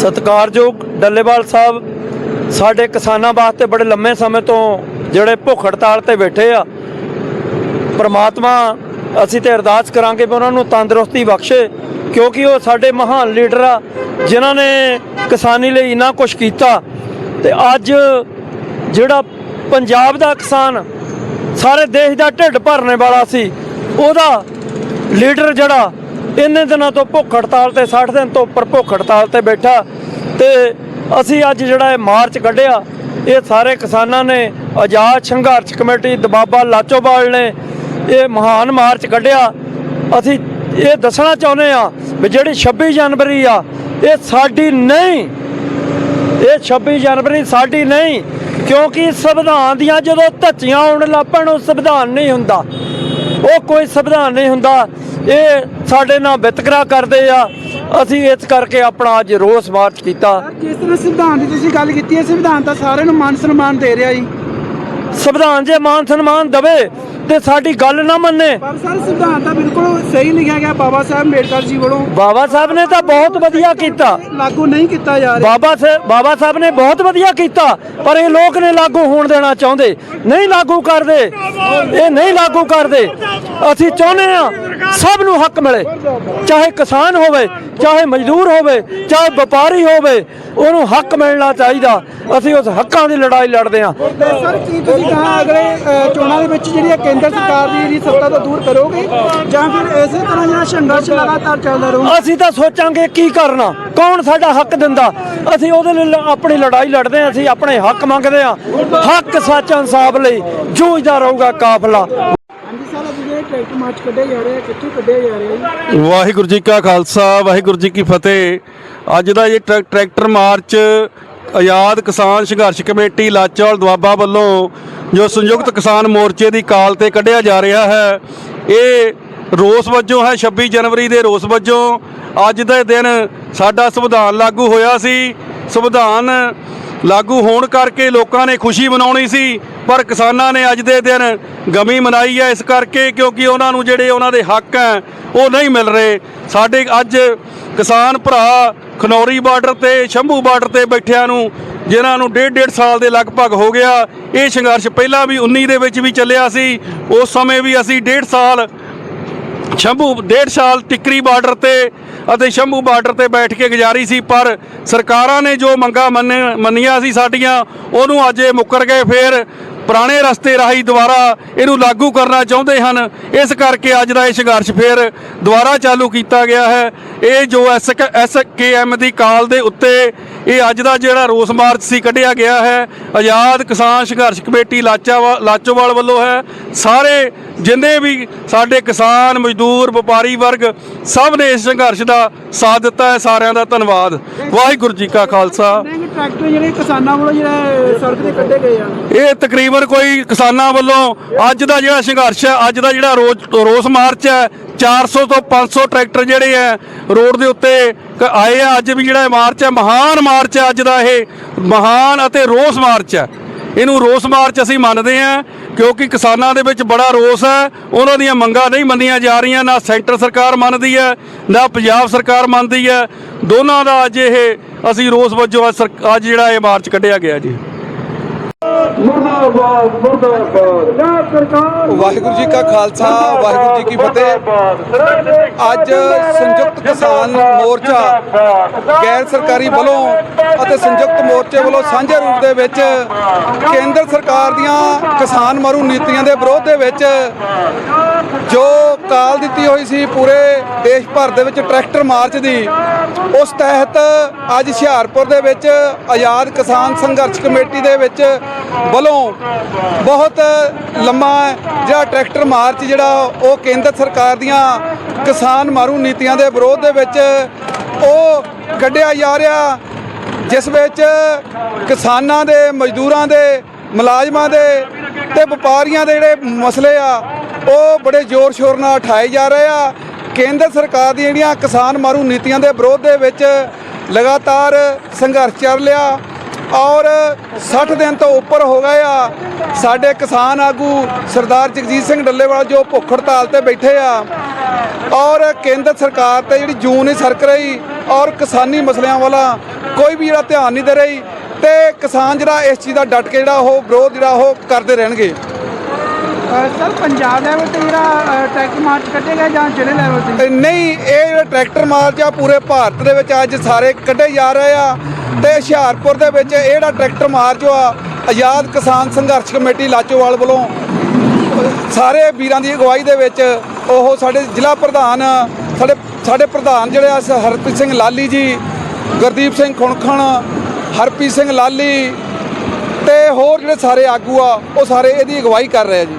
ਸਤਿਕਾਰਯੋਗ ਡੱਲੇਵਾਲ ਸਾਹਿਬ, ਸਾਡੇ ਕਿਸਾਨਾਂ ਵਾਸਤੇ ਬੜੇ ਲੰਮੇ ਸਮੇਂ ਤੋਂ ਜਿਹੜੇ ਭੁੱਖ ਹੜਤਾਲ ਤੇ ਬੈਠੇ ਆ। ਪ੍ਰਮਾਤਮਾ, ਅਸੀਂ ਤੇ ਅਰਦਾਸ ਕਰਾਂਗੇ ਵੀ ਉਹਨਾਂ ਨੂੰ ਤੰਦਰੁਸਤੀ ਬਖਸ਼ੇ, ਕਿਉਂਕਿ ਉਹ ਸਾਡੇ ਮਹਾਨ ਲੀਡਰ ਆ, ਜਿਨ੍ਹਾਂ ਨੇ ਕਿਸਾਨੀ ਲਈ ਇੰਨਾ ਕੁਝ ਕੀਤਾ। ਤੇ ਅੱਜ ਜਿਹੜਾ ਪੰਜਾਬ ਦਾ ਕਿਸਾਨ, ਸਾਰੇ ਦੇਸ਼ ਦਾ ਢਿੱਡ ਭਰਨੇ ਵਾਲਾ ਸੀ, ਉਹਦਾ ਲੀਡਰ ਜਿਹੜਾ ਇੰਨੇ ਦਿਨਾਂ ਤੋਂ ਭੁੱਖ ਹੜਤਾਲ ਤੇ 60 ਦਿਨ ਤੋਂ ਉੱਪਰ ਭੁੱਖ ਹੜਤਾਲ ਤੇ ਬੈਠਾ ਤੇ ਅਸੀਂ ਅੱਜ ਜਿਹੜਾ ਇਹ ਮਾਰਚ ਕੱਢਿਆ, ਇਹ ਸਾਰੇ ਕਿਸਾਨਾਂ ਨੇ ਆਜ਼ਾਦ ਸੰਘਰਸ਼ ਕਮੇਟੀ, ਦਬਾਬਾ ਲਾਚੋਵਾਲ ਨੇ ਇਹ ਮਹਾਨ ਮਾਰਚ ਕੱਢਿਆ। ਅਸੀਂ ਇਹ ਦੱਸਣਾ ਚਾਹੁੰਦੇ ਆ ਵੀ ਜਿਹੜੀ 26 ਜਨਵਰੀ ਆ, ਇਹ ਸਾਡੀ ਨਹੀਂ, ਇਹ 26 ਜਨਵਰੀ ਸਾਡੀ ਨਹੀਂ, ਕਿਉਂਕਿ ਸੰਵਿਧਾਨ ਦੀਆਂ ਜਦੋਂ ਧੱਚੀਆਂ ਆਉਣ ਲੱਪਣ, ਉਹ ਸੰਵਿਧਾਨ ਨਹੀਂ ਹੁੰਦਾ। ਉਹ ਕੋਈ ਸੰਵਿਧਾਨ ਨਹੀਂ ਹੁੰਦਾ। ਇਹ ਸਾਡੇ ਨਾਲ ਵਿਤਕਰਾ ਕਰਦੇ ਆ। ਅਸੀਂ ਇਸ ਕਰਕੇ ਆਪਣਾ ਅੱਜ ਰੋਸ ਮਾਰਚ ਕੀਤਾ। ਜਿਸ ਤਰ੍ਹਾਂ ਸੰਵਿਧਾਨ ਦੀ ਤੁਸੀਂ ਗੱਲ ਕੀਤੀ ਹੈ? ਸੰਵਿਧਾਨ ਤਾਂ ਸਾਰਿਆਂ ਨੂੰ ਮਾਨ ਸਨਮਾਨ ਦੇ ਰਿਹਾ ਜੀ। ਸੰਵਿਧਾਨ ਜੇ ਮਾਨ ਸਨਮਾਨ ਦਵੇ ਤੇ ਸਾਡੀ ਗੱਲ ਨਾ ਮੰਨੇ। ਪਰ ਸਰ ਸੰਵਿਧਾਨ ਤਾਂ ਬਿਲਕੁਲ ਸਹੀ ਲਿਖਿਆ ਗਿਆ ਬਾਬਾ ਸਾਹਿਬ ਅੰਬੇਡਕਰ ਜੀ ਵੱਲੋਂ। ਬਾਬਾ ਸਾਹਿਬ ਨੇ ਤਾਂ ਬਹੁਤ ਵਧੀਆ ਕੀਤਾ। ਲਾਗੂ ਨਹੀਂ ਕੀਤਾ ਜਾ ਰਿਹਾ। ਬਾਬਾ ਸਾਹਿਬ ਬਾਬਾ ਸਾਹਿਬ ਨੇ ਬਹੁਤ ਵਧੀਆ ਕੀਤਾ ਪਰ ਇਹ ਲੋਕ ਨੇ ਲਾਗੂ ਹੋਣ ਦੇਣਾ ਚਾਹੁੰਦੇ। ਨਹੀਂ ਲਾਗੂ ਕਰਦੇ। ਇਹ ਨਹੀਂ ਲਾਗੂ ਕਰਦੇ। ਅਸੀਂ ਚਾਹੁੰਦੇ ਆ ਸਭ ਨੂੰ ਹੱਕ ਮਿਲੇ। ਚਾਹੇ ਕਿਸਾਨ ਹੋਵੇ ਚਾਹੇ ਮਜ਼ਦੂਰ ਹੋਵੇ ਚਾਹੇ ਵਪਾਰੀ ਹੋਵੇ ਉਹਨੂੰ ਹੱਕ ਮਿਲਣਾ ਚਾਹੀਦਾ। ਅਸੀਂ ਉਸ ਹੱਕਾਂ ਦੀ ਲੜਾਈ ਲੜਦੇ ਆ ਤੇ ਸਰ ਕੀ ਤੁਸੀਂ ਕਹਾਂ ਅਗਲੇ ਚੋਣਾਂ ਦੇ ਵਿੱਚ ਜਿਹੜੀ ਕੇਂਦਰ ਸਰਕਾਰ ਦੀ ਜਿਹੜੀ ਸੱਤਾ ਤੋਂ ਦੂਰ ਕਰੋਗੇ? ਜਾਂ ਫਿਰ ਇਸੇ ਤਰ੍ਹਾਂ ਜਿਹੜਾ ਸੰਘਰਸ਼ ਲਗਾਤਾਰ ਚੱਲਦਾ ਰਹੂ? ਅਸੀਂ ਤਾਂ ਸੋਚਾਂਗੇ ਕੀ ਕਰਨਾ ਕੌਣ ਸਾਡਾ ਹੱਕ ਦਿੰਦਾ? ਅਸੀਂ ਉਹਦੇ ਲਈ ਆਪਣੀ ਲੜਾਈ ਲੜਦੇ ਹਾਂ ਅਸੀਂ ਆਪਣੇ ਹੱਕ ਮੰਗਦੇ ਹਾਂ। ਹੱਕ ਸੱਚ ਇਨਸਾਫ ਲਈ ਜੂਝਦਾ ਰਹੂਗਾ ਕਾਫਲਾ। ਹਾਂਜੀ ਮਾਰਚ ਕੱਢੇ ਜਾ ਰਹੇ, ਕਿੱਥੋਂ ਕੱਢੇ ਜਾ ਰਹੇ ਵਾਹਿਗੁਰੂ ਜੀ ਕਾ ਖਾਲਸਾ, ਵਾਹਿਗੁਰੂ ਜੀ ਕੀ ਫਤਿਹ। ਅੱਜ ਦਾ ਇਹ ਟਰੈ- ਟਰੈਕਟਰ ਮਾਰਚ, ਆਜ਼ਾਦ ਕਿਸਾਨ ਸੰਘਰਸ਼ ਕਮੇਟੀ ਲਾਚੌਲ ਦੁਆਬਾ ਵੱਲੋਂ ਜੋ ਸੰਯੁਕਤ ਕਿਸਾਨ ਮੋਰਚੇ ਦੀ ਕਾਲ ਤੇ ਕੱਢਿਆ ਜਾ ਰਿਹਾ ਹੈ, ਇਹ ਰੋਸ ਵਜੋਂ ਹੈ 26 ਜਨਵਰੀ ਦੇ ਰੋਸ ਵਜੋਂ। ਅੱਜ ਦੇ ਦਿਨ ਸਾਡਾ ਸੰਵਿਧਾਨ ਲਾਗੂ ਹੋਇਆ ਸੀ। ਸੰਵਿਧਾਨ ਲਾਗੂ ਹੋਣ ਕਰਕੇ ਲੋਕਾਂ ਨੇ ਖੁਸ਼ੀ ਮਨਾਉਣੀ ਸੀ। ਪਰ ਕਿਸਾਨਾਂ ਨੇ ਅੱਜ ਦੇ ਦਿਨ ਗਮੀ ਮਨਾਈ ਹੈ ਇਸ ਕਰਕੇ ਕਿਉਂਕਿ ਉਹਨਾਂ ਨੂੰ ਜਿਹੜੇ ਉਹਨਾਂ ਦੇ ਹੱਕ ਹੈ, ਉਹ ਨਹੀਂ ਮਿਲ ਰਹੇ। ਸਾਡੇ ਅੱਜ ਕਿਸਾਨ ਭਰਾ ਖਨੌਰੀ ਬਾਰਡਰ ਤੇ, ਸ਼ੰਭੂ ਬਾਰਡਰ ਤੇ ਬੈਠਿਆਂ ਨੂੰ, ਜਿਨ੍ਹਾਂ ਨੂੰ ਡੇਢ ਡੇਢ ਸਾਲ ਦੇ ਲਗਭਗ ਹੋ ਗਿਆ, ਇਹ ਸੰਘਰਸ਼ ਪਹਿਲਾਂ ਵੀ 19 ਦੇ ਵਿੱਚ ਵੀ ਚੱਲਿਆ ਸੀ, ਉਸ ਸਮੇਂ ਵੀ ਅਸੀਂ ਡੇਢ ਸਾਲ ਸ਼ੰਭੂ, ਡੇਢ ਸਾਲ ਟਿੱਕਰੀ ਬਾਰਡਰ ਤੇ ਅਤੇ ਸ਼ੰਭੂ ਬਾਰਡਰ ਤੇ ਬੈਠ ਕੇ ਗੁਜ਼ਾਰੀ ਸੀ, ਪਰ ਸਰਕਾਰਾਂ ਨੇ ਜੋ ਮੰਗਾਂ ਮੰਨ- ਮੰਨੀਆਂ ਸੀ ਸਾਡੀਆਂ, ਉਹਨੂੰ ਅੱਜ ਇਹ ਮੁੱਕਰ ਗਏ ਫੇਰ। ਪੁਰਾਣੇ ਰਸਤੇ ਰਾਹੀਂ ਦੁਬਾਰਾ ਇਹਨੂੰ ਲਾਗੂ ਕਰਨਾ ਚਾਹੁੰਦੇ ਹਨ। ਇਸ ਕਰਕੇ ਅੱਜ ਦਾ ਇਹ ਸੰਘਰਸ਼ ਫੇਰ ਦੁਬਾਰਾ ਚਾਲੂ ਕੀਤਾ ਗਿਆ ਹੈ। ਇਹ ਜੋ ਐਸਕੇਐਮ ਦੀ ਕਾਲ ਦੇ ਉੱਤੇ ਇਹ ਅੱਜ ਦਾ ਜਿਹੜਾ ਰੋਸ ਮਾਰਚ ਸੀ ਕੱਢਿਆ ਗਿਆ ਹੈ। ਆਜ਼ਾਦ ਕਿਸਾਨ ਸੰਘਰਸ਼ ਕਮੇਟੀ ਲਾਚਾਵਾ- ਲਾਚੋਵਾਲ ਵੱਲੋਂ ਹੈ। ਸਾਰੇ ਜਿੰਨੇ ਵੀ ਸਾਡੇ ਕਿਸਾਨ, ਮਜ਼ਦੂਰ, ਵਪਾਰੀ ਵਰਗ ਸਭ ਨੇ ਇਸ ਸੰਘਰਸ਼ ਦਾ ਸਾਥ ਦਿੱਤਾ ਹੈ। ਸਾਰਿਆਂ ਦਾ ਧੰਨਵਾਦ। ਵਾਹਿਗੁਰੂ ਜੀ ਕਾ ਖਾਲਸਾ। ਟਰੈਕਟਰ ਜਿਹੜੇ ਕਿਸਾਨਾਂ ਵੱਲੋਂ ਜਿਹੜਾ ਸੜਕ ਤੇ ਕੱਢੇ ਗਏ ਆ? ਇਹ ਤਕਰੀਬਨ ਕੋਈ ਕਿਸਾਨਾਂ ਵੱਲੋਂ ਅੱਜ ਦਾ ਜਿਹੜਾ ਸੰਘਰਸ਼ ਹੈ, ਅੱਜ ਦਾ ਜਿਹੜਾ ਰੋਜ਼ ਰੋਸ ਮਾਰਚ ਹੈ 400 ਤੋਂ 500 ਟਰੈਕਟਰ ਜਿਹੜੇ ਹੈ, ਰੋਡ ਦੇ ਉੱਤੇ ਕ- ਆਏ ਆ। ਅੱਜ ਵੀ ਜਿਹੜਾ ਇਹ ਮਾਰਚ ਹੈ, ਮਹਾਨ ਮਾਰਚ ਹੈ ਅੱਜ ਦਾ ਇਹ, ਮਹਾਨ ਅਤੇ ਰੋਸ ਮਾਰਚ ਹੈ। ਇਹਨੂੰ ਰੋਸ ਮਾਰਚ ਅਸੀਂ ਮੰਨਦੇ ਹਾਂ, ਕਿਉਂਕਿ ਕਿਸਾਨਾਂ ਦੇ ਵਿੱਚ ਬੜਾ ਰੋਸ ਹੈ। ਉਹਨਾਂ ਦੀਆਂ ਮੰਗਾਂ ਨਹੀਂ ਮੰਨੀਆਂ ਜਾ ਰਹੀਆਂ, ਨਾ ਸੈਂਟਰ ਸਰਕਾਰ ਮੰਨਦੀ ਹੈ, ਨਾ ਪੰਜਾਬ ਸਰਕਾਰ ਮੰਨਦੀ ਹੈ। ਦੋਨਾਂ ਦਾ ਅੱਜ ਇਹ ਅਸੀਂ ਰੋਸ ਵਜੋਂ ਅੱਜ ਜਿਹੜਾ ਇਹ ਮਾਰਚ ਕੱਢਿਆ ਗਿਆ ਜੀ। ਵਾਹਿਗੁਰੂ ਜੀ ਕਾ ਖਾਲਸਾ ਵਾਹਿਗੁਰੂ ਜੀ ਕੀ ਫਤਿਹ। ਅੱਜ ਸੰਯੁਕਤ ਕਿਸਾਨ ਮੋਰਚਾ ਗੈਰ ਸਰਕਾਰੀ ਵੱਲੋਂ ਅਤੇ ਸੰਯੁਕਤ ਮੋਰਚੇ ਵੱਲੋਂ ਸਾਂਝੇ ਰੂਪ ਦੇ ਵਿੱਚ ਕੇਂਦਰ ਸਰਕਾਰ ਦੀਆਂ ਕਿਸਾਨ ਮਾਰੂ ਨੀਤੀਆਂ ਦੇ ਵਿਰੋਧ ਦੇ ਵਿੱਚ ਜੋ ਕਾਲ ਦਿੱਤੀ ਹੋਈ ਸੀ ਪੂਰੇ ਦੇਸ਼ ਭਰ ਦੇ ਵਿੱਚ ਟਰੈਕਟਰ ਮਾਰਚ ਦੀ ਉਸ ਤਹਿਤ ਅੱਜ ਹੁਸ਼ਿਆਰਪੁਰ ਦੇ ਵਿੱਚ ਆਜ਼ਾਦ ਕਿਸਾਨ ਸੰਘਰਸ਼ ਕਮੇਟੀ ਦੇ ਵਿੱਚ ਵੱਲੋਂ ਬਹੁਤ ਲੰਮਾ ਜਿਹੜਾ ਟਰੈਕਟਰ ਮਾਰਚ ਜਿਹੜਾ ਉਹ ਕੇਂਦਰ ਸਰਕਾਰ ਦੀਆਂ ਕਿਸਾਨ ਮਾਰੂ ਨੀਤੀਆਂ ਦੇ ਵਿਰੋਧ ਦੇ ਵਿੱਚ ਉਹ ਕੱਢਿਆ ਜਾ ਰਿਹਾ, ਜਿਸ ਵਿੱਚ ਕਿਸਾਨਾਂ ਦੇ, ਮਜ਼ਦੂਰਾਂ ਦੇ, ਮੁਲਾਜ਼ਮਾਂ ਦੇ ਤੇ ਵਪਾਰੀਆਂ ਦੇ ਜਿਹੜੇ ਮਸਲੇ ਆ, ਉਹ ਬੜੇ ਜ਼ੋਰ ਸ਼ੋਰ ਨਾਲ ਉਠਾਏ ਜਾ ਰਹੇ ਆ। ਕੇਂਦਰ ਸਰਕਾਰ ਦੀਆਂ ਜਿਹੜੀਆਂ ਕਿਸਾਨ ਮਾਰੂ ਨੀਤੀਆਂ ਦੇ ਵਿਰੋਧ ਦੇ ਵਿੱਚ ਲਗਾਤਾਰ ਸੰਘਰਸ਼ ਚੱਲ ਰਿਹਾ ਔਰ 60 ਦਿਨ ਤੋਂ ਉੱਪਰ ਹੋ ਗਏ ਆ। ਸਾਡੇ ਕਿਸਾਨ ਆਗੂ ਸਰਦਾਰ ਜਗਜੀਤ ਸਿੰਘ ਡੱਲੇਵਾਲ ਜੋ ਭੁੱਖ ਹੜਤਾਲ ਤੇ ਬੈਠੇ ਆ ਔਰ ਕੇਂਦਰ ਸਰਕਾਰ ਤੇ ਜਿਹੜੀ ਜੂਨ ਹੀ ਸਰਕ ਰਹੀ ਔਰ ਕਿਸਾਨੀ ਮਸਲਿਆਂ ਵਾਲਾ ਕੋਈ ਵੀ ਜਿਹੜਾ ਧਿਆਨ ਨਹੀਂ ਦੇ ਰਹੀ ਤੇ ਕਿਸਾਨ ਜਿਹੜਾ ਇਸ ਚੀਜ਼ ਦਾ ਡਟ ਕੇ ਜਿਹੜਾ ਉਹ ਵਿਰੋਧ ਜਿਹੜਾ ਉਹ ਕਰਦੇ ਰਹਿਣਗੇ। ਸਰ ਪੰਜਾਬ ਲੈਵਲ ਤੇ ਜਿਹੜਾ ਅ, ਟਰੈਕਟਰ ਮਾਰਚ ਕੱਢੇਗਾ ਜਾਂ ਜ਼ਿਲ੍ਹੇ ਲੈਵਲ ਤੇ? ਨਹੀਂ ਇਹ ਜਿਹੜਾ ਟਰੈਕਟਰ ਮਾਰਚ ਆ ਪੂਰੇ ਭਾਰਤ ਦੇ ਵਿੱਚ ਅੱਜ ਸਾਰੇ ਕੱਢੇ ਜਾ ਰਹੇ ਆ ਤੇ ਹੁਸ਼ਿਆਰਪੁਰ ਦੇ ਵਿੱਚ ਇਹ ਜਿਹੜਾ ਟਰੈਕਟਰ ਮਾਰਚ ਆ ਆਜ਼ਾਦ ਕਿਸਾਨ ਸੰਘਰਸ਼ ਕਮੇਟੀ ਲਾਚੋਵਾਲ ਵੱਲੋਂ ਸਾਰੇ ਵੀਰਾਂ ਦੀ ਅਗਵਾਈ ਦੇ ਵਿੱਚ ਉਹ ਸਾਡੇ ਜ਼ਿਲ੍ਹਾ ਪ੍ਰਧਾਨ ਸਾਡੇ ਸਾਡੇ ਪ੍ਰਧਾਨ ਜਿਹੜੇ ਆ ਹਰਪ੍ਰੀਤ ਸਿੰਘ ਲਾਲੀ ਜੀ ਗੁਰਦੀਪ ਸਿੰਘ ਖੁਣਖਣ ਹਰਪ੍ਰੀਤ ਸਿੰਘ ਲਾਲੀ ਤੇ ਹੋਰ ਜਿਹੜੇ ਸਾਰੇ ਆਗੂ ਆ ਉਹ ਸਾਰੇ ਇਹਦੀ ਅਗਵਾਈ ਕਰ ਰਹੇ ਆ ਜੀ।